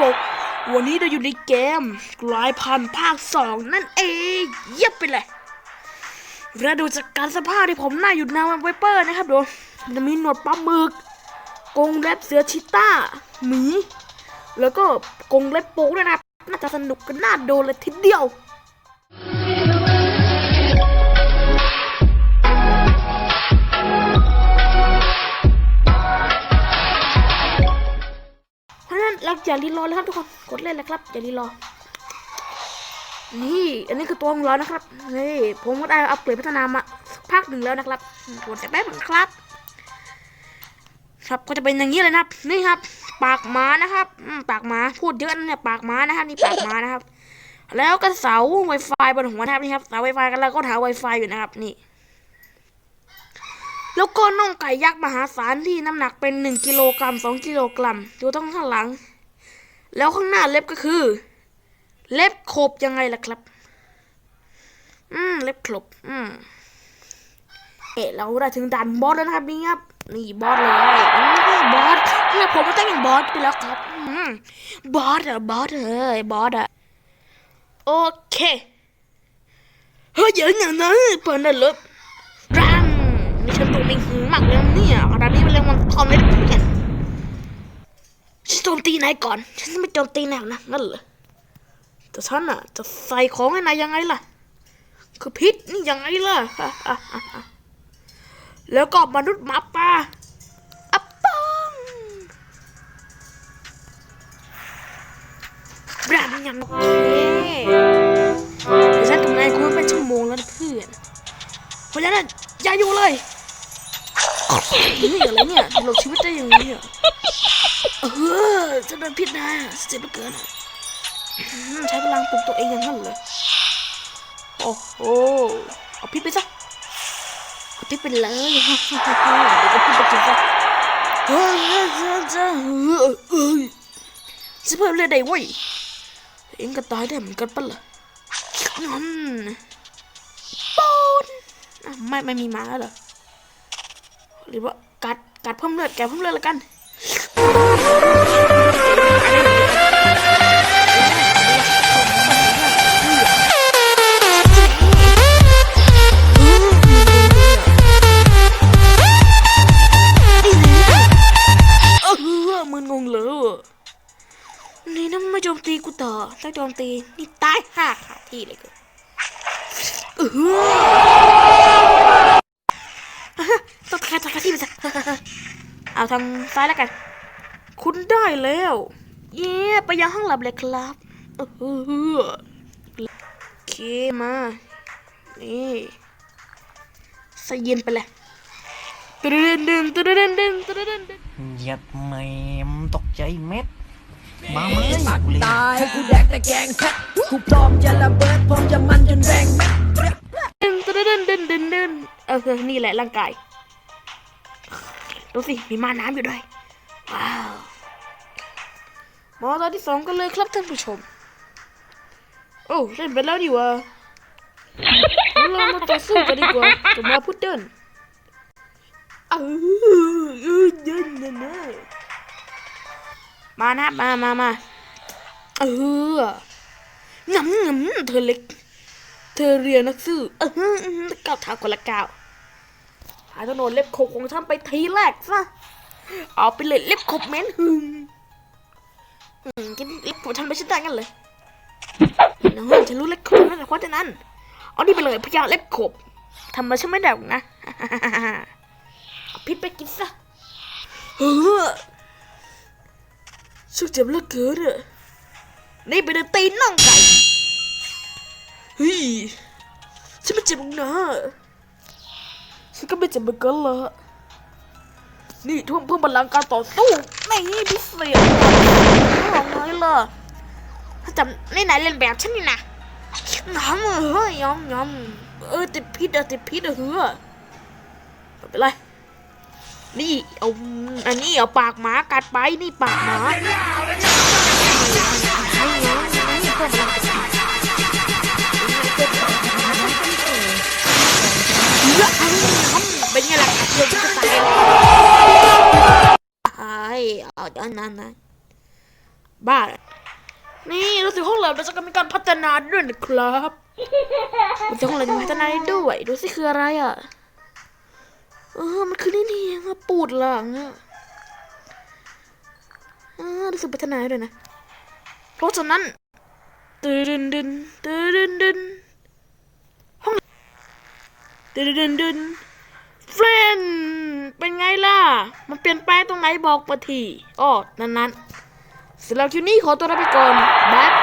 ผมวันนี้เราอยู่ในเกมกลายพันธุ์ภาคสองนั่นเองเยียบไปเลยและดูจากการสภาพที่ผมหน้าอยู่นาวันไวเปอร์นะครับดูจะมีหนวดปลาหมึกกงเล็บเสือชิต้าหมี แล้วก็กงเล็บโป๊กด้วยนะน่าจะสนุกกันน่าดูเลยทีเดียว นั้นเราอย่ารีรอเลยครับทุกคน กดเล่นเลยครับอย่ารีรอ นี่อันนี้คือตัวของเรานะครับ นี่ผมก็ได้อัปเกรดพัฒนามาสักพักหนึ่งแล้วนะครับกดจะแป๊บนึงครับ ครับก็จะเป็นอย่างนี้เลยนะครับ นี่ครับ ปากหมานะครับปากหมาพูดเยอะนะเนี่ยปากหมานะครับนี่ปากหมานะครับ แล้วก็เสา Wi-Fi บนหัวนะครับนี่ครับเสา Wi-Fi กันแล้วก็หา Wi-Fi อยู่นะครับนี่แล้วก็น่องไก่ยักษ์มหาศาลที่น้ำหนักเป็นหนึ่งกิโลกรัมสองกิโลกรัม ดูต้องข้างหลัง แล้วข้างหน้าเล็บก็คือ เล็บขบยังไงล่ะครับ อืม เล็บขบอืม เอ๊ะเราได้ถึงด่านบอสแล้วนะครับนี่ครับนี่บอสเลยบอสเนี่ยผมก็ต้องเป็นบอสไปแล้วครับอืมบอสอะบอสเอ้ยบอสอะโอเคเฮ้ยอย่างนั้นเปิดได้เลยรังนี่ฉันตัวไม่หึงมากเลยเนี่ยตอนนี้มันเรียกมันทอมเลยเพื่อน ฉันโจมตีนายก่อน ฉันไม่โจมตีนายนะนั่นเหรอแต่ฉันอะจะใส่ของให้นายยังไงล่ะ คือพิษนี่ยังไงล่ะ แล้วก็มนุษย์หมาป่าอัปปังบรามยังโอเคเดี๋ยฉันกับนายคุยเป็นชั่วโมงแล้วเพื่อน เพราะฉะนั้นอย่าอยู่เลยนี่อะไรเนี่ยหลบชีวิตได้อย่างนี้อะ เออจะโดนพิษนะเจ็บเหลือเกินอะใช้พลังปลุกตัวเองอย่างนั้นเลย โอ้โห เอาพิษไปซะเอาพิษไปเลยเดี๋ยวก็พิษไปกินซะเฮ้ยเฮ้ยเฮ้ยเฮ้ยเฮ้ยจะเพิ่มเลยได้เว้ยเองก็ตายได้เหมือนกันปะล่ะงั้นปอนไม่ไม่มีม้าเหรอหรือว่ากัดกัดเพิ่มเลือดแกเพิ่มเลือดล้วกันเออมึ นงงเลยอะนี่นะไม่โจมตีกูต่อถ้าโจมตีนี่ตายห่าขาที่เลยกูเออต้องขาดขาที่ไปซะเอาทางซ้ายแล้วกัน คุณได้แล้ว เย้ไปยังห้องหลับเลยครับเออโอเคมา นี่ใส่เย็นไปเลยตึ๊ดดึงตึ๊ดดึงตึ๊ดดึงตึ๊ดดึงตึ๊ดเหยียดแหมมตกใจเม็ดมาไหมกูเลยตายกูแดกแต่แกงแพะกูพร้อมจะระเบิดพร้อมจะมันจนแรงแม็กดึงตึ๊ดดึงดึงดึงดึงเออนี่แหละร่างกายดูสิมีมาน้ำอยู่ด้วยว้าว มาตอนที่สองกันเลยครับท่านผู้ชม โอ้เล่นไปแล้วดีวะงั้นเรามาต่อสู้กันดีกว่ากับมาพุดเดิ้ลเออเออเดินนะนะมานะมามามาเออหงำหงำเธอเล็ก เธอเรียนนักสู้เออก้าวเท้าคนละก้าวหาถนนเล็บขบของฉันไปทีแรกซะเอาไปเลยเล็บขบเหม็นหึง อืมกินเล็บของฉันไปชิ้นได้กันเลยน้องฉันรู้เล็บขบนั่นแหละเพราะฉะนั้นเอานี่ไปเลยพยาเล็บขบทำมาฉันไม่ได้หรอกนะพิษไปกินซะเออช่างเจ็บเลือเกินอะนี่ไปเดินตีนน่องไก่เฮ้ยฉันไม่เจ็บหรอกนะฉันก็ไม่เจ็บเหมือนกันละ นี่ทุ่มเพิ่มพลังการต่อสู้นี่พิเศษเอาไงล่ะถ้าจำนี่ไหนเล่นแบบฉันนี่นะน้ำเฮ้ยยอมยอมเออติดพิษอะติดพิษอะเฮ้อไม่เป็นไรนี่เอาอันนี้เอาปากหมากัดไปนี่ปากหมาเพิ่มพลังเป็นไงล่ะเดี๋ยวจะตาย เอาด้านนั้นนะบ้า นี่รู้สึกห้องเราจะมีการพัฒนาด้วยนะครับรู้สึกห้องเราจะมีพัฒนาได้ด้วยดูสิคืออะไรอะเออมันคือนี่นี่เองอะปูดหลังอะเออรู้สึกพัฒนาด้วยนะเพราะฉะนั้นตื่นดึนดึนตื่นดึนดึนห้องตื่นดึนดึนเฟรน เป็นไงล่ะ มันเปลี่ยนแปลงตรงไหนบอกมาทีอ้อนั้นนั้นๆเสร็จแล้วคิวนี้ขอตัวลาไปก่อนบ๊าย